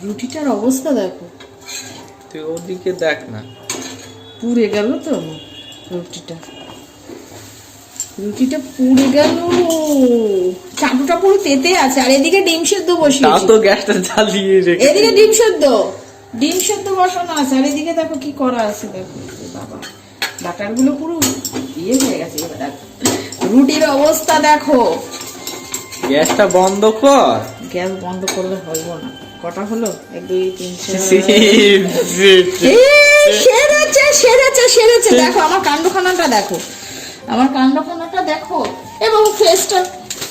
রুটিটার অবস্থা দেখো। তুই ওদিকে দেখ না। পুড়ে গেল তো রুটিটা। রুটিটা পুড়ে গেল। চাটুটা পুরো তেতে আছে আর এদিকে ডিম সেদ্ধ তাও বসিয়েছি তো গ্যাসটা জ্বালিয়ে রেখে এদিকে ডিম সেদ্ধ। ডিম সেদ্ধ বসানো আছে আর এদিকে দেখো কি করা আছে দেখো। বাবা বাটারগুলো পুরো ইয়ে হয়ে গেছে এবার দেখো। রুটির অবস্থা দেখো। গ্যাসটা বন্ধ কর। গ্যাস বন্ধ করলে হইব না। কটা হলো? এক দুই তিন সেরেছে সেরেছে সেরেছে। দেখো আমার কাণ্ডখানাটা দেখো। আমার কাণ্ডখানাটা দেখো। এবং ফেসটা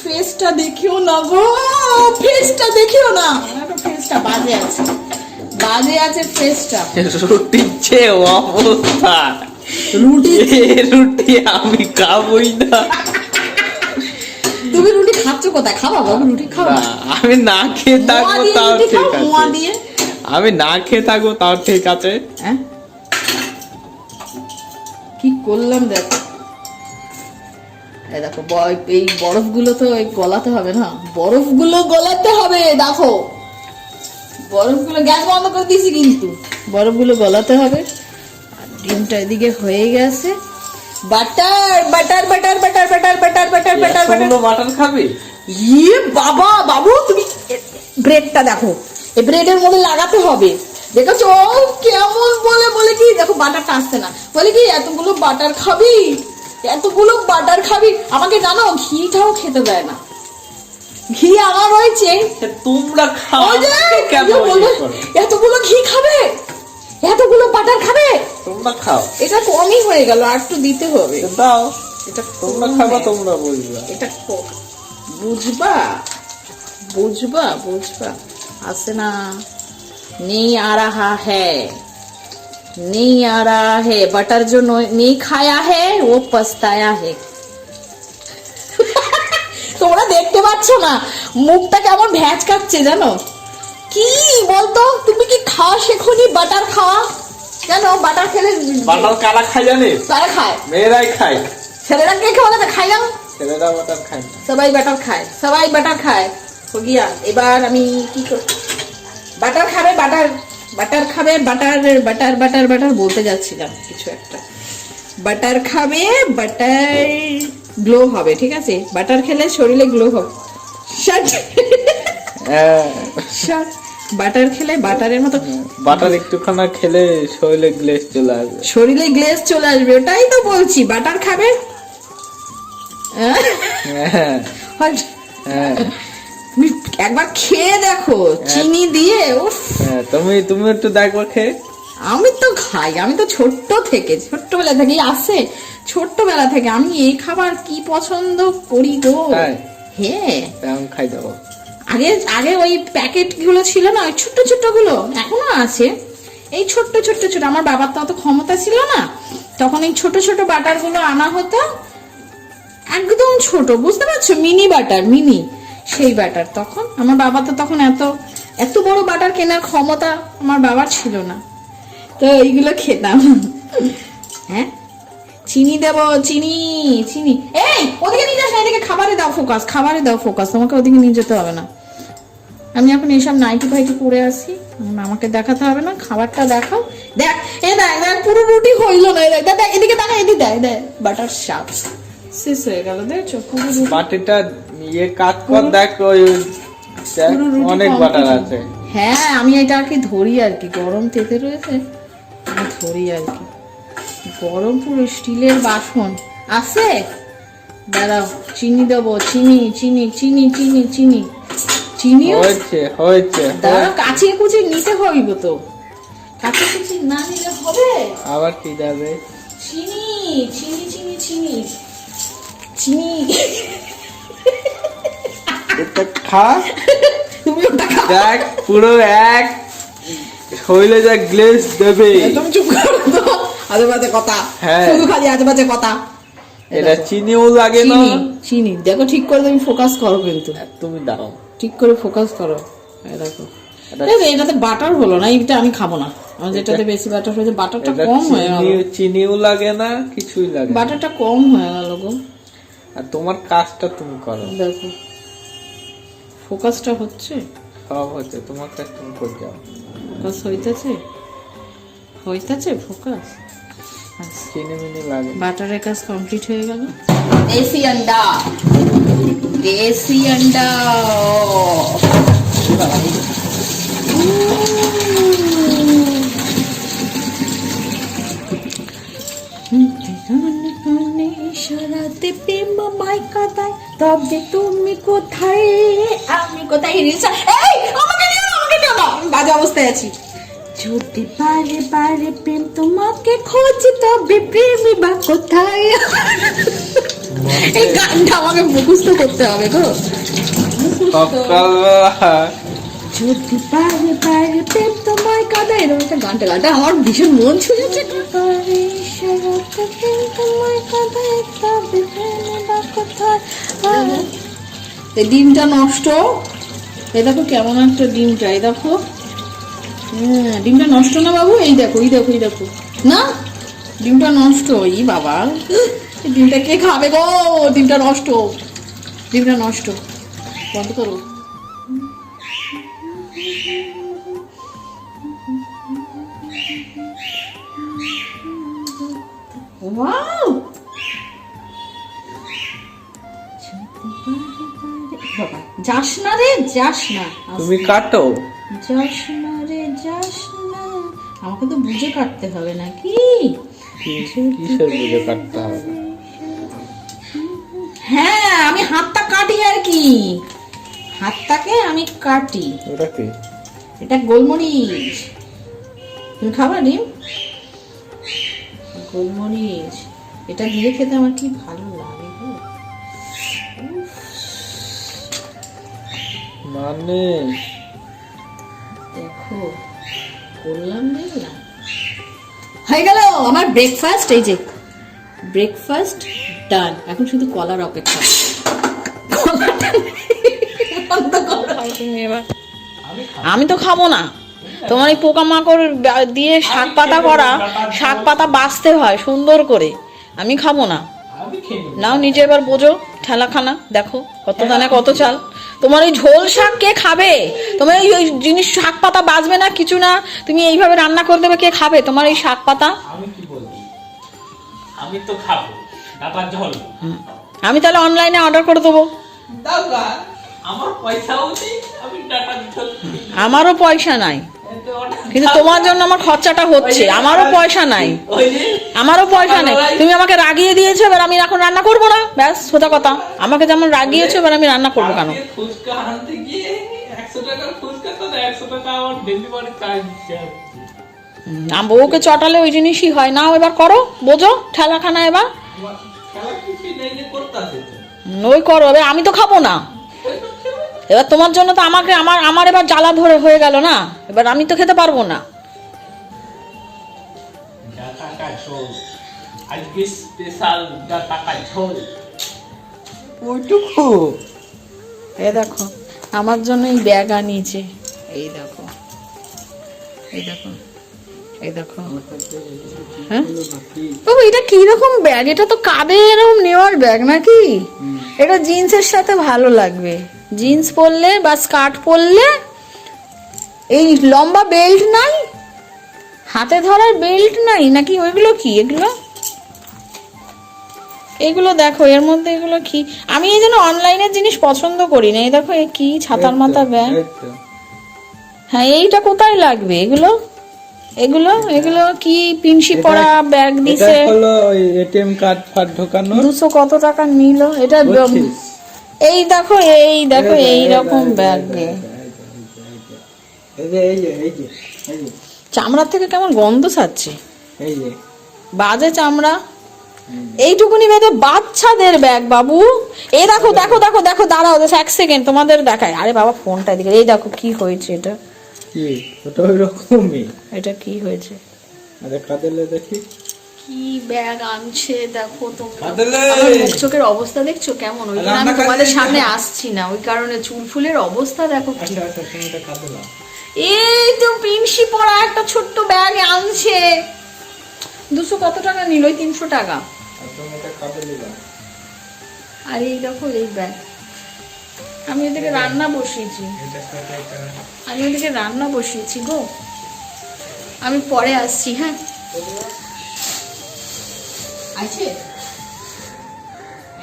ফেসটা দেখিও না গো। ফেসটা দেখিও না। আমার ফেসটা বাজে আছে। বাজে আছে ফেসটা রুটির যে অবস্থা। রুটি রুটি আমি খাবই না। তুমি রুটি খাচ্ছ কোথায়? খাবা বাবু রুটি খাওয়া আমি না খেয়ে থাকব তাও ঠিক আছে। আমি না খেয়ে থাকব তাও ঠিক আছে। কি করলাম দেখো। এই দেখো এই বরফগুলো তো এই গলাতে হবে না। বরফগুলো গলাতে হবে দেখো। বরফগুলো গ্যাস বন্ধ করে দিয়েছি কিন্তু। বরফগুলো গলাতে হবে। ডিমটা এদিকে হয়ে গেছে। Butter butter butter butter butter butter butter butter butter খাবি? ইয়ে বাবা বাবু তুমি ব্রেডটা দেখো। এই ব্রেডের মধ্যে লাগাতে হবে। দেখেছ? ও কেমন বলে বলে কি? দেখো বাটারটা আসছে না। বলে কি এতগুলো বাটার খাবি? এতগুলো বাটার খাবি? আমাকে জানো ঘিটাও খেতে দেয় না। ঘি আমার রয়েছে সে তোমরা খাও? এতগুলো ঘি খাবে? এতগুলো বাটার খাবে? তোমরা খাও। এটা কমই হয়ে গেল আর একটু দিতে হবে। দাও। এটা তোমরা খাবে তোমরা বুঝবা। এটা বুঝবা? বুঝবা বুঝবা। আসে না? নেই আর রাহা হ্যায় নেই আর রাহা হে। বাটার জো নেই খায়া হে ও পস্তায়া হে। তোমরা দেখতে পাচ্ছ না মুখটা কেমন ভ্যাচ কাটছে জানো? কি বলতো? তুমি কি খাওয়া শেখনি? বাটার খাওয়া? জানো বাটার খেলে বাটার কারা খায় জানিস তারা খায়? মেয়েরাই খায়। ছেলেরা কে খাওয়া না খাই না? ছেলেরা বাটার খায় সবাই বাটার খায়। সবাই বাটার খায়। গিয়া এবার আমি কি কর বাটার খাবে বাটার। বাটার খাবে বাটার বাটার বাটার বাটার বলতে যাচ্ছিলাম কিছু একটা। বাটার খাবে বাটার গ্লো হবে ঠিক আছে? বাটার খেলে শরীরে গ্লো হবে। শাট হ্যাঁ। শাট বাটার খেলে বাটারের মতো বাটার একটুখানা খেলে শরীরে গ্লেস চলে আসবে। শরীরে গ্লেজ চলে আসবে ওটাই তো বলছি। বাটার খাবে? হ্যাঁ? হ্যাঁ। তুমি একবার খেয়ে দেখো চিনি দিয়ে উফ। হ্যাঁ তুমি তুমি একটু দেখো খেয়ে। আমি তো খাই আমি তো ছোট্ট থেকে ছোট্টবেলা থেকে আসে ছোট্টবেলা থেকে আমি এই খাবার কি পছন্দ করি গো? হ্যাঁ। খাই দেবো। আগে আগে ওই প্যাকেটগুলো ছিল না, ওই ছোট্ট ছোট্টগুলো এখনও আছে। এই ছোট্ট ছোট্ট ছোট আমার বাবার তো অত ক্ষমতা ছিল না। তখন এই ছোট ছোট বাটারগুলো আনা হতো। একদম ছোট, বুঝতে পারছ? মিনি বাটার, মিনি, সেই বাটার তখন। আমার বাবা তো তখন এত এত বড় বাটার কেনার ক্ষমতা আমার বাবার ছিল না। তো এইগুলো খেতাম। হ্যাঁ? চিনি দেব, চিনি চিনি। এই, ওদিকে নিয়ে যাস না, এদিকে খাবারে দাও ফোকাস খাবারে দাও ফোকাস তোমাকে ওদিকে নিয়ে যেতে হবে না। আমি এখন এইসব নাইটি ফাইটি পরে আসি আমাকে দেখাতে হবে না খাবারটা দেখাও। দেখ এ দেখ দেখ পুরো রুটি হইল না দেখ দেখ, এদিকে দেখা এদিকে দেখ দেখ বাটার শাক শেষ হয়ে গেল দেখছ? পুরো বাটিটা ইয়ে কাট কর দেখ ওই অনেক বাটার আছে। হ্যাঁ আমি এটা আর কি ধরি আর কি গরম তেতে রয়েছে। আমি ধরি আর কি। গরম পুরো স্টিলের বাসন। আছে? দাঁড়াও চিনি দেবো চিনি চিনি চিনি চিনি চিনি। চিনিও হয়েছে হয়েছে দাঁড়াও কাছে কুচি নিতে হইব তো। কাছে কুচি না নিলে হবে? আবার কি যাবে? চিনি চিনি চিনি চিনি। চিনি। এটা খা। তুমি ওটা খাও। দেখ পুরো এক। শরীরে যা গ্লেস দেবে। একদম চুপ করো তো। আজে বাজে কথা। হ্যাঁ। শুধু খালি আজে বাজে কথা। এটা চিনিও লাগে না। চিনি চিনি। দেখো ঠিক করে তুমি ফোকাস করো কিন্তু। তুমি দাও ঠিক করে ফোকাস করো। দেখো। এটাতে বাটার হলো না এইটা আমি খাব না। আমার যেটাতে বেশি বাটার হয়েছে বাটারটা কম হয়ে গেল। চিনিও লাগে না কিছুই লাগে বাটারটা কম হয়ে গেল গো। আর তোমার কাজটা তুমি করো। দেখো। ফোকাসটা হচ্ছে? সব হচ্ছে তোমার কাছে তুমি করে যাও। ফোকাস হইতেছে? হইতেছে ফোকাস চিনি মিনি লাগে বাটারের কাজ কমপ্লিট হয়ে গেল? দেশি আন্ডা দেশি আন্ডা ইশারাতে প্রেম মাই তবে তুমি কোথায় আমি কোথায় রিলসা এই আমাকে না আমাকে নিও না বাজে অবস্থায় আছি যদি পারে পারে প্রেম তোমাকে খোঁজ, তবে প্রেমী বা কোথায়? এই গানটা আমাকে মুখস্থ করতে হবে গো। সকালবেলা যদি পারে পারে প্রেম তোমায় কাঁদা এরকম একটা গানটা গানটা আমার ভীষণ মন ছুঁয়েছে। এই ডিমটা নষ্ট। এই দেখো কেমন একটা ডিমটা এই দেখো। হ্যাঁ ডিমটা নষ্ট না বাবু? এই দেখো এই দেখো এই দেখো। না ডিমটা নষ্ট এই বাবা। ডিমটা কে খাবে গো? ডিমটা নষ্ট। ডিমটা নষ্ট। বন্ধ করো। বাবা, যাস না রে যাস না। তুমি কাটো। যাস না রে যাস না। আমাকে তো বুঝে কাটতে হবে নাকি? কিসের বুঝে কাটতে হবে? হ্যাঁ আমি হাতটা কাটি আর কি। হাতটাকে আমি কাটি। ওটা কি এটা গোলমরিচ। তুমি খাবা ডিম? গোলমরিচ। এটা দিয়ে খেতে আমার কি ভালো লাগে মানে? দেখো করলাম দেখলাম। হয়ে গেল আমার ব্রেকফাস্ট এই যে ব্রেকফাস্ট ডান এখন শুধু কলার অপেক্ষা। আমি তো খাব না। তোমার এই পোকামাকড় দিয়ে শাক পাতা করা শাক পাতা বাছতে হয় সুন্দর করে। আমি খাব না। নাও নিজে এবার বোঝো ঠেলাখানা দেখো কত দানে কত চাল। তোমার ওই ঝোল শাক কে খাবে? তোমার এই ওই জিনিস শাক পাতা বাঁচবে না কিছু না। তুমি এইভাবে রান্না করে দেবে কে খাবে? তোমার এই শাক পাতা? আমি কি বলব? আমি তো খাব। আমি তাহলে অনলাইনে অর্ডার করে দেবো। আমারও পয়সা নাই। কিন্তু তোমার জন্য আমার খরচাটা হচ্ছে আমারও পয়সা নাই। আমারও পয়সা নেই। তুমি আমাকে রাগিয়ে দিয়েছ এবার আমি এখন রান্না করব না? ব্যাস সোজা কথা। আমাকে যেমন রাগিয়েছো এবার আমি রান্না করব কেন? বউকে চটালে ওই জিনিসই হয়। নাও এবার করো বোঝো ঠেলাখানা এবার। ওই করো এবার আমি তো খাব না। এবার তোমার জন্য তো আমাকে আমার আমার এবার জ্বালা ধরে হয়ে গেল না? এবার আমি তো খেতে পারব না। ডাটা কা আজকে স্পেশাল ঝোল ওইটুকু? এ দেখো আমার জন্য এই ব্যাগ আনিয়েছে। এই দেখো এই দেখো। এই দেখো। হ্যাঁ? বাবু এটা কি রকম ব্যাগ এটা তো কাঁধে এরকম নেওয়ার ব্যাগ নাকি? এটা জিন্সের সাথে ভালো লাগবে। জিন্স পরলে বা স্কার্ট পরলে এই লম্বা বেল্ট নাই? হাতে ধরার বেল্ট নাই? নাকি ওইগুলো কি? এগুলো? এগুলো দেখো এর মধ্যে এগুলো কি? আমি এই জন্য অনলাইনের জিনিস পছন্দ করি না। এই দেখো এ কি ছাতার মাথা ব্যাগ হ্যাঁ এইটা কোথায় লাগবে? এগুলো? এগুলো? এগুলো কি পিনসি পড়া ব্যাগ দিছে? হলো ওই এটিএম কার্ড ফার্ড ঢোকানো দুশো কত টাকা নিল? এটা এই দেখো এই দেখো এই রকম ব্যাগ। চামড়ার থেকে কেমন গন্ধ ছাড়ছে? এই যে। বাজে চামড়া। এইটুকুনি বেঁধে বাচ্চাদের ব্যাগ বাবু। এই দেখো দেখো দেখো দেখো দাঁড়াও এক সেকেন্ড তোমাদের দেখায় আরে বাবা ফোনটা দিকে এই দেখো কি হয়েছে এটা? কি? ওটা ওই রকমই এটা কি হয়েছে? আরে কাদেলে দেখি। কি ব্যাগ আনছে দেখো তোমরা। কাদেলে! আমার মুখ চোখের অবস্থা দেখছ? কেমন? ওই জন্য আমি তোমাদের সামনে আসছি না। ওই কারণে চুল ফুলের অবস্থা দেখো কি। আচ্ছা আচ্ছা এই তো প্রিন্সি পড়া একটা ছোট্ট ব্যাগ আনছে। দুশো কত টাকা নিল? ওই তিনশো টাকা। আর এই দেখো এই ব্যাগ। আমি ওদিকে রান্না বসিয়েছি। আমি ওদিকে রান্না বসিয়েছি গো। আমি পরে আসছি হ্যাঁ? আছে?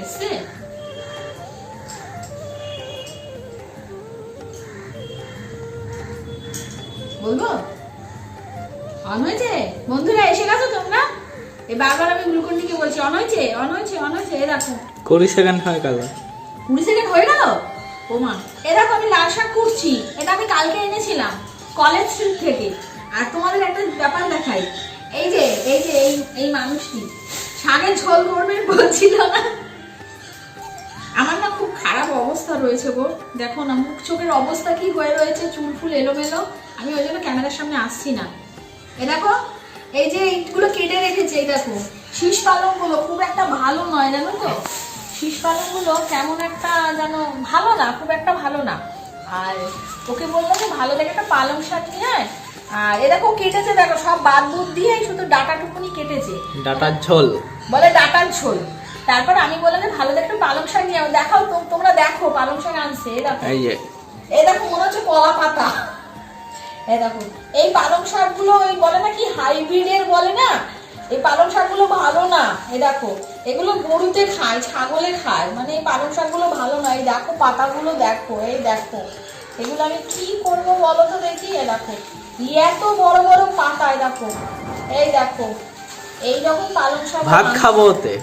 আসছে বলব? অন হয়েছে? বন্ধুরা এসে গেছো তোমরা? এই বারবার আমি গ্লুকন দিকে বলছি অন হয়েছে? অন হয়েছে? অন হয়েছে? এই দেখো। কুড়ি সেকেন্ড হয়ে গেল। কুড়ি সেকেন্ড হয়ে গেল? ও মা এ দেখো আমি লাল শাক করছি এটা আমি কালকে এনেছিলাম কলেজ স্ট্রিট থেকে। আর তোমাদের একটা ব্যাপার দেখাই, এই যে এই যে, এই এই মানুষটি শাকের ঝোল করবেন বলছিল না? আমার না খুব খারাপ অবস্থা রয়েছে গো। দেখো না, মুখ চোখের অবস্থা কি হয়ে রয়েছে, চুল ফুল এলোমেলো, আমি ওই জন্য ক্যামেরার সামনে আসছি না। এ দেখো, এই যে এইগুলো কেটে রেখেছে, এই দেখো, শীষ পালংগুলো খুব একটা ভালো নয়, জানো তো? শীষ পালংগুলো কেমন একটা যেন ভালো না খুব একটা ভালো না। আর ওকে বলল যে ভালো দেখে একটা পালং শাক নিয়ে আয়। আর এ দেখো কেটেছে দেখো সব বাদ বুদ দিয়ে শুধু ডাটাটুকুনি কেটেছে। ডাটার ঝোল। বলে ডাটার ঝোল। তারপর আমি বললাম যে ভালো দেখে পালং শাক নিয়ে। দেখাও তো- তোমরা দেখো পালং শাক আনছে এ দেখো। এই দেখো মনে হচ্ছে কলা পাতা। এই দেখো এই পালং শাকগুলো ওই বলে না কি হাইব্রিডের বলে না? এই পালং শাকগুলো ভালো না এই দেখো। এগুলো গরুতে খায় ছাগলে খায়। মানে এই পালং শাকগুলো ভালো না এই দেখো পাতাগুলো দেখো এই দেখো। এগুলো আমি কি করব বলো তো দেখি? এ দেখো এত বড় বড় পাতা এই দেখো। এই দেখো এইরকম পালং শাক ভাত খাব ওতে?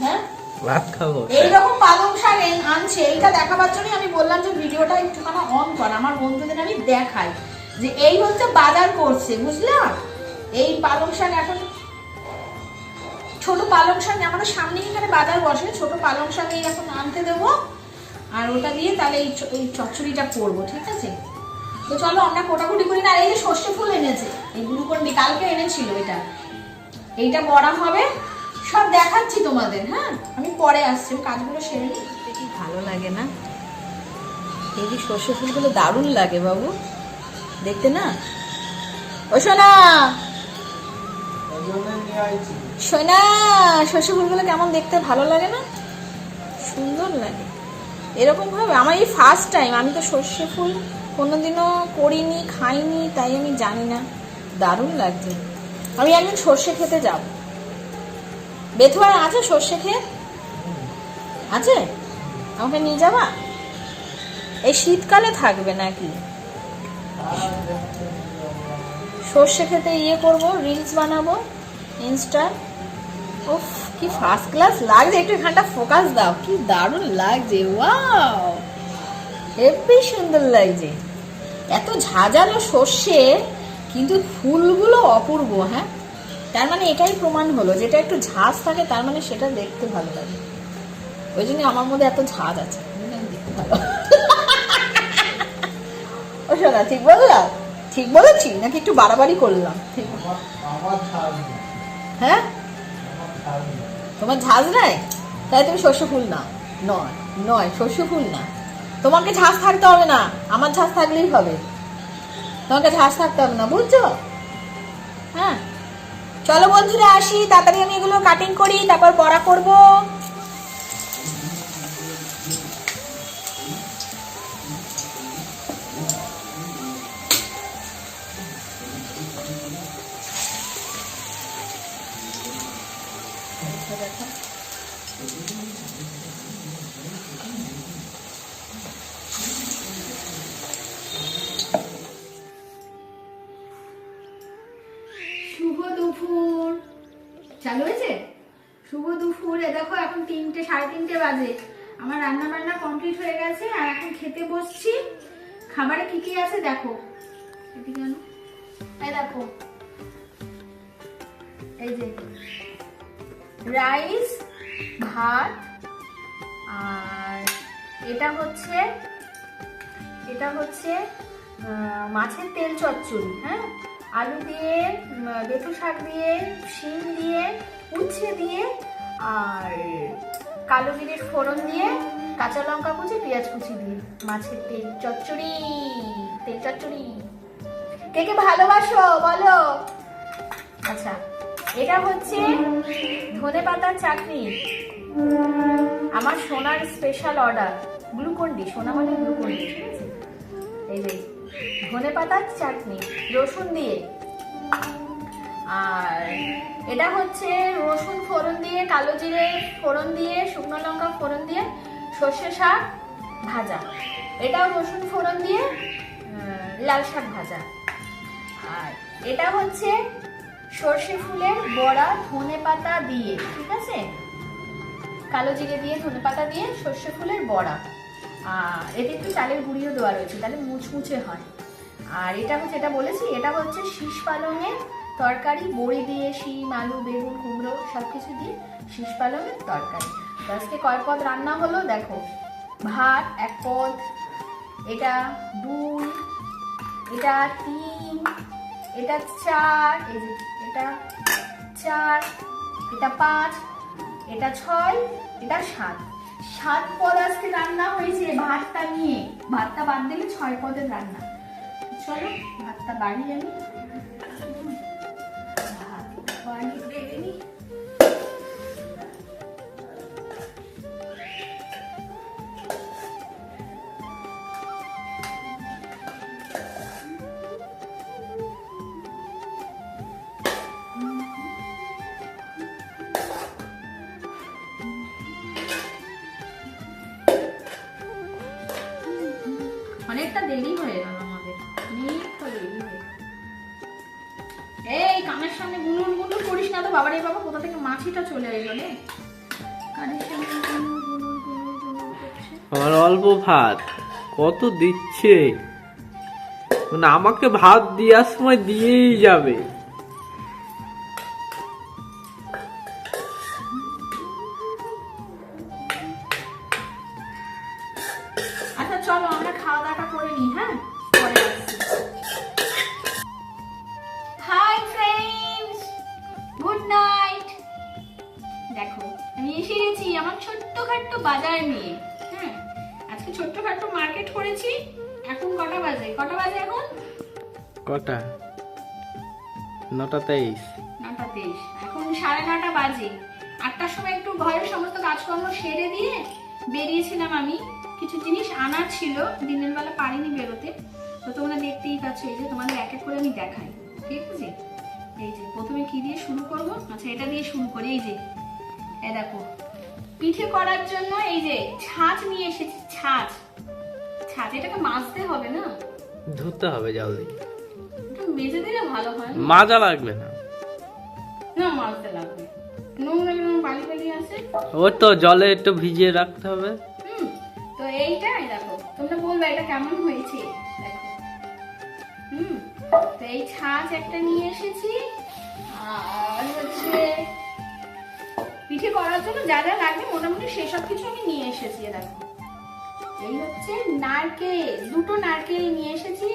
হ্যাঁ? ভাত খাব এইরকম পালং শাক এন- আনছে। এইটা দেখাবার জন্যই আমি বললাম যে ভিডিওটা একটুখানি অন কর। আমার বন্ধুদের আমি দেখাই যে এই হচ্ছে বাজার করছে বুঝলা? এই পালং শাক এখন ছোট পালং শাক আমাদের সামনে এখানে বাজার বসে। ছোট পালং শাক এই এখন আনতে দেবো। আর ওটা দিয়ে তাহলে এই চ- এই চচ্চড়িটা করব ঠিক আছে? তো চলো আমরা কোটাকুটি করি না। আর এই যে সর্ষে ফুল এনেছে এই গ্লুকন্ডি কালকে এনেছিল এটা। এইটা বড়া হবে। সব দেখাচ্ছি তোমাদের হ্যাঁ? আমি পরে আসছি কাজগুলো সেরে নিই। ভালো লাগে না। এই যে সর্ষে ফুলগুলো দারুণ লাগে বাবু। দেখতে না? ও সোনা! সোনা সর্ষে ফুলগুলো কেমন দেখতে? ভালো লাগে না? সুন্দর লাগে। এরকম ভাবে আমার এই ফার্স্ট টাইম আমি তো সর্ষে ফুল কোনোদিনও করিনি, খাইনি, তাই আমি জানি না। দারুণ লাগছে। আমি একদিন সর্ষে খেতে যাব। বেথুয়ার আছে সর্ষে খেয়ে? আছে? আমাকে নিয়ে যাবা? এই শীতকালে থাকবে নাকি? সর্ষে খেতে ইয়ে করব রিলস বানাবো ইনস্টা উফ কি ফার্স্ট ক্লাস লাগছে একটু এখানটা ফোকাস দাও। কি দারুণ লাগছে ওয়াও হেব্বি সুন্দর লাগছে। এত ঝাঁঝালো সর্ষে কিন্তু ফুলগুলো অপূর্ব হ্যাঁ? তার মানে এটাই প্রমাণ হলো যেটা একটু ঝাঁজ থাকে তার মানে সেটা দেখতে ভালো লাগে। ওই জন্য আমার মধ্যে এত ঝাঁজ আছে। দেখতে ভালো ও শোনা ঠিক বললাম ঠিক বলেছি? নাকি একটু বাড়াবাড়ি করলাম? ঠিক। হ্যাঁ? তোমার ঝাঁজ নাই? তাই তুমি শস্য ফুল না। নয় নয়, শস্য ফুল না। তোমাকে ঝাঁজ থাকতে হবে না। আমার ঝাঁজ থাকলেই হবে। তোমাকে ঝাঁজ থাকতে হবে না, বুঝছ? হ্যাঁ। চলো বন্ধুরা, আসি। তাড়াতাড়ি আমি এগুলো কাটিং করি, তারপর বড়া করব। শুভ দুপুর। চালু হয়েছে? শুভ দুপুর। এ দেখো, এখন তিনটে, সাড়ে তিনটে বাজে। আমার রান্না বান্না কমপ্লিট হয়ে গেছে, আর এখন খেতে বসছি। খাবারে কি কি আছে দেখো। এদিকে। এই দেখো। এই যে রাইস, ভাত, আর এটা হচ্ছে এটা হচ্ছে মাছের তেল চচ্চড়ি হ্যাঁ? আলু দিয়ে বেথু শাক দিয়ে, শিম দিয়ে, উচ্ছে দিয়ে, আর কালো জিরের ফোড়ন দিয়ে, কাঁচা লঙ্কা কুচি, পেঁয়াজ কুচি দিয়ে, মাছের তেল চচ্চড়ি তেল চচ্চড়ি। কে কে ভালোবাসো, বলো। আচ্ছা এটা হচ্ছে ধনে পাতার চাটনি। আমার সোনার স্পেশাল অর্ডার গ্লুকন ডি সোনামানি গ্লুকন ডি এই যে ধনে পাতার চাটনি, রসুন দিয়ে। আর এটা হচ্ছে রসুন ফোড়ন দিয়ে, কালো জিরে ফোড়ন দিয়ে, শুকনো লঙ্কা ফোড়ন দিয়ে, সর্ষে শাক ভাজা। এটাও রসুন ফোড়ন দিয়ে লাল শাক ভাজা। আর এটা হচ্ছে সর্ষে ফুলের বড়া, ধনে পাতা দিয়ে, ঠিক আছে? কালো জিরে দিয়ে, ধনে পাতা দিয়ে সর্ষে ফুলের বড়া। আর এতে একটু চালের গুঁড়িও দেওয়া রয়েছে, তাহলে মুচমুচে হয়। আর এটা হচ্ছে, এটা বলেছি, এটা হচ্ছে শীষ পালঙের তরকারি, বড়ি দিয়ে শিম, আলু, বেগুন, কুমড়ো সব কিছু দিয়ে শীষ পালঙের তরকারি। আজকে কয় পদ রান্না হলো? দেখো, ভাত এক পদ, এটা দুই, এটা তিন, এটা চার, এই যে এটা চার, এটা পাঁচ, এটা ছয়, এটা সাত। সাত পদ আজকে রান্না হয়েছে ভাতটা নিয়ে। ভাতটা বাদ দিলে ছয় পদের রান্না। চলো, ভাতটা বাড়ি আমি ভাত? কত দিচ্ছে? মানে আমাকে ভাত দেওয়ার সময় দিয়েই যাবে। পাচ্ছ এই যে তোমাদের এক এক করে আমি দেখাই ঠিক আছে? এই যে প্রথমে কি দিয়ে শুরু করব? আচ্ছা এটা দিয়ে শুরু করি এই যে। এ দেখো পিঠে করার জন্য এই যে ছাঁচ নিয়ে এসেছি ছাঁচ। ছাঁচ এটাকে মাজতে হবে না? ধুতে হবে জলদি একটু মেজে দিলে ভালো হয় মাজা লাগবে না। না মাজতে লাগবে। নোংরা নোংরা বালি বালি আছে। ও তো জলে একটু ভিজিয়ে রাখতে হবে। হুম তো এইটাই দেখো তোমরা বলবে এটা কেমন হয়েছে? হুম, তো এই ছাঁচ একটা নিয়ে এসেছি। আর হচ্ছে পিঠে করার জন্য যা যা লাগবে, মোটামুটি সেসব কিছু আমি নিয়ে এসেছি দেখো। এই হচ্ছে নারকেল, দুটো নারকেল নিয়ে এসেছি।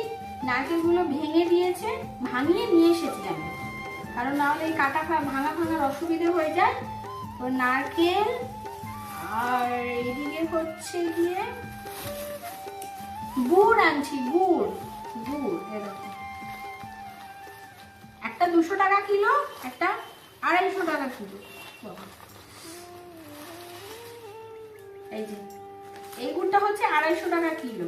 নারকেলগুলো ভেঙে দিয়েছে, ভাঙিয়ে নিয়ে এসেছি আমি। কারণ নাহলে এই কাটা ভাঙা ভাঙার অসুবিধে হয়ে যায়। তো নারকেল, আর এদিকে হচ্ছে গিয়ে গুড় আনছি, গুড়। একটা দুশো টাকা কিলো, একটা আড়াইশো টাকা কিলো। এই যে, এই গুড়টা হচ্ছে আড়াইশো টাকা কিলো।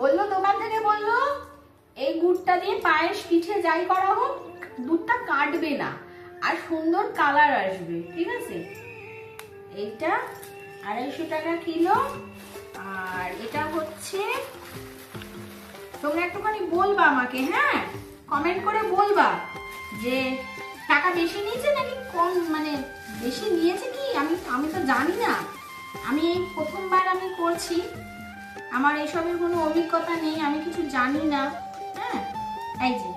বলল, দোকান থেকে বলল, এই গুড়টা দিয়ে পায়েস পিঠে যাই করা হোক, দুধটা কাটবে না। আর সুন্দর কালার আসবে, ঠিক আছে? এইটা আড়াইশো টাকা কিলো, আর এটা হচ্ছে তোমরা একটুখানি বলবা আমাকে হ্যাঁ? কমেন্ট করে বলবা যে টাকা বেশি নিয়েছে নাকি কম মানে বেশি নিয়েছে কি? আমি আমি তো জানি না। আমি এই প্রথমবার আমি করছি। আমার এসবের কোনো অভিজ্ঞতা নেই আমি কিছু জানি না। হ্যাঁ? এই যে।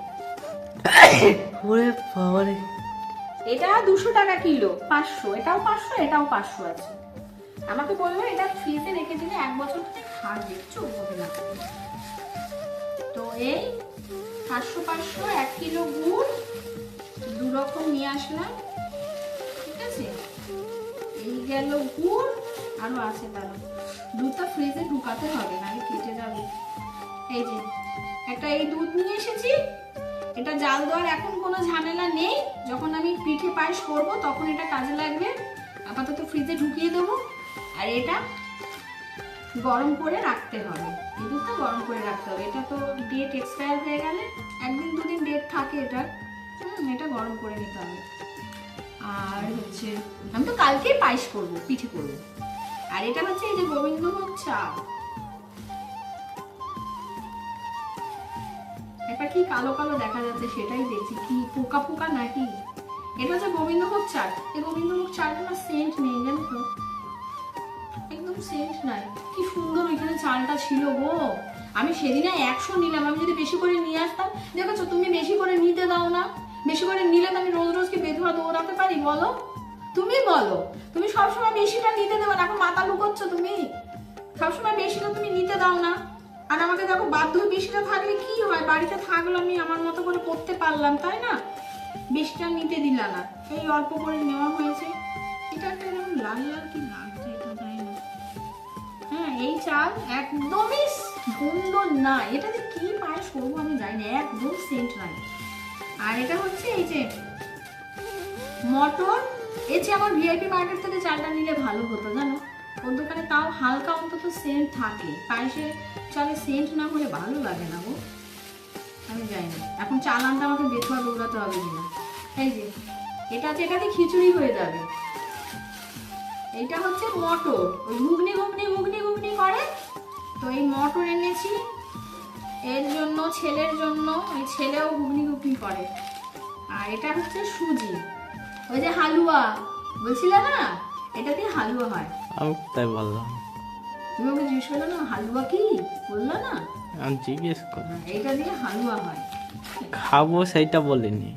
ওরে বাবারে। এটা দুশো টাকা কিলো পাঁচশো। এটাও পাঁচশো এটাও পাঁচশো আছে। আমাকে বলল এটা ফ্রিজে রেখে দিলে এক বছর থেকে থাকবে। চোখ হবে না এই পাঁচশো পাঁচশো, এক কিলো গুড়, দু রকম নিয়ে আসলাম, ঠিক আছে? এই গেল গুড়, আরও আছে তারা দুধটা ফ্রিজে ঢুকাতে হবে, নাহলে কেটে যাবে। এই যে, একটা এই দুধ নিয়ে এসেছি। এটা জাল দেওয়ার এখন কোনো ঝামেলা নেই। যখন আমি পিঠে পায়েস করব, তখন এটা কাজে লাগবে। আপাতত ফ্রিজে ঢুকিয়ে দেবো। আর এটা গরম করে রাখতে হবে। এই দুধটা গরম করে রাখতে হবে। এটা তো ডেট এক্সপায়ার হয়ে গেলে একদিন দুদিন ডেট থাকে এটা। হুম, এটা গরম করে নিতে হবে। আর হচ্ছে, আমি তো কালকেই পায়েস করব, পিঠে করব। আর এটা হচ্ছে এই যে গোবিন্দভোগ চাল। এটা কি কালো কালো দেখা যাচ্ছে সেটাই দেখছি। কি পোকা পোকা নাকি? এটা হচ্ছে গোবিন্দভোগ চাল। এই গোবিন্দভোগ চালটা সেন্ট নেই, জানো তো? সেন্ট নাই। কি সুন্দর ওইখানে চালটা ছিল গো। আমি সেদিনে একশো নিলাম। আমি যদি বেশি করে নিয়ে আসতাম, দেখেছ, তুমি বেশি করে নিতে দাও না। বেশি করে নিলে তো আমি রোজ রোজ কি বেধুয়া দৌড়াতে পারি, বলো? তুমি বলো। তুমি সবসময় বেশিটা নিতে দেবে না। এখন মাথা লুকোচ্ছ তুমি। সবসময় বেশিটা তুমি নিতে দাও না। আর আমাকে দেখো, বাধ্য বেশিটা থাকলে কি হয়? বাড়িতে থাকলে আমি আমার মতো করে করতে পারলাম, তাই না? বেশিটা নিতে দিলা না। এই অল্প করে নেওয়া হয়েছে। এটা একটা এরকম লাল লাল কি না হ্যাঁ এই চাল একদমই সুন্দর না এটাতে কি পায়েস করব আমি জানি না, একদম সেন্ট নাই। আর এটা হচ্ছে এই যে মটর। এর চেয়ে আমার ভিআইপি মার্কেট থেকে চালটা নিলে ভালো হতো, জানো? ওর দোকানে তাও হালকা অন্তত সেন্ট থাকে। পায়েসে চালে সেন্ট না হলে ভালো লাগে না গো। আমি জানি না। এখন চাল আনতে আমাকে বেথুয়া দৌড়াতে হবে কিনা। এই যে, এটা এটাতে খিচুড়ি হয়ে যাবে। এইটা হচ্ছে মটর। ওই ঘুগনি ঘুগনি ঘুগনি ঘুগনি করে। তো এই মটর এনেছি। এর জন্য ছেলের জন্য ওই ছেলেও ঘুগনি ঘুগনি করে। আর এটা হচ্ছে সুজি। ওই যে হালুয়া। বলছিলে না? এটা দিয়ে হালুয়া হয়। আমি তাই বললাম। তুমি ওকে জিজ্ঞেস করল না হালুয়া কি? বলল না? আমি জিজ্ঞেস করি। এইটা দিয়ে হালুয়া হয়। খাব সেইটা বলিনি।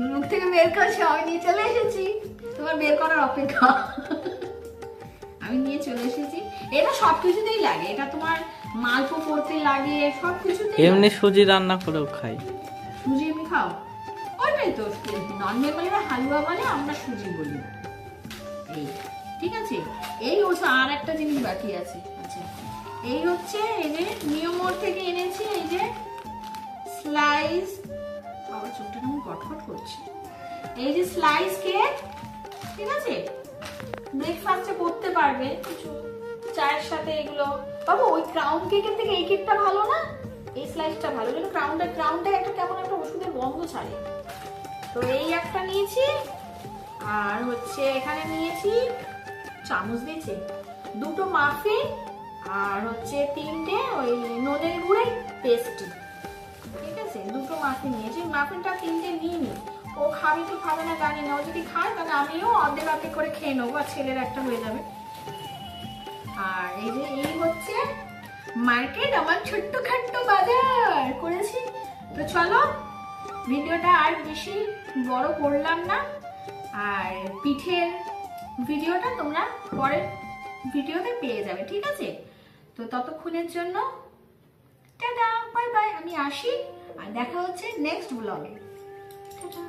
মুখ থেকে বের করছে আমি নিয়ে চলে এসেছি। তোমার বের করার অপেক্ষা। আমি নিয়ে চলে এসেছি। এটা সব কিছুতেই লাগে। এটা তোমার মালপো করতে লাগে সব কিছুতেই এমনি সুজি রান্না করেও খাই। সুজি এমনি খাও? ওইটাই তো নন বেঙ্গলিরা হালুয়া বলে আমরা সুজি বলি। এই ঠিক আছে? এই হচ্ছে আর একটা জিনিস বাকি আছে। আচ্ছা। এই হচ্ছে এই যে নিয়মোর থেকে এনেছি এই যে স্লাইস আমার চোখটা কেমন কটকট করছে। এই যে স্লাইস কেক ঠিক আছে? ব্রেকফাস্টে করতে পারবে চায়ের সাথে এগুলো। বাবু, ওই ক্রাউন কেকের থেকে এই কেকটা ভালো না? এই স্লাইসটা ভালো কিন্তু ক্রাউনটা ক্রাউনটা একটা কেমন একটা ওষুধের গন্ধ ছাড়ে। তো এই একটা নিয়েছি, আর হচ্ছে এখানে নিয়েছি চামচ দিয়েছে। দুটো মাফিন আর হচ্ছে তিনটে ওই নদের গুঁড়ে পেস্টি ঠিক আছে? দুটো মাফিন নিয়েছি। মাফিনটা তিনটে নিয়ে নি ও খাবে কি খাবে না জানি না। ও যদি খায় তাহলে আমিও অর্ধেক অর্ধেক করে খেয়ে নেব আর ছেলের একটা হয়ে যাবে। আর এই যে এই হচ্ছে মার্কেট আমার ছোট্ট খাট্ট বাজার। করেছি? তো চলো, ভিডিওটা আর বেশি বড় করলাম না। আর পিঠের ভিডিওটা তোমরা পরের ভিডিওতে পেয়ে যাবে, ঠিক আছে? তো ততক্ষণের জন্য, টাটা বাই বাই আমি আসি। আর দেখা হচ্ছে নেক্সট ব্লগে টাটা।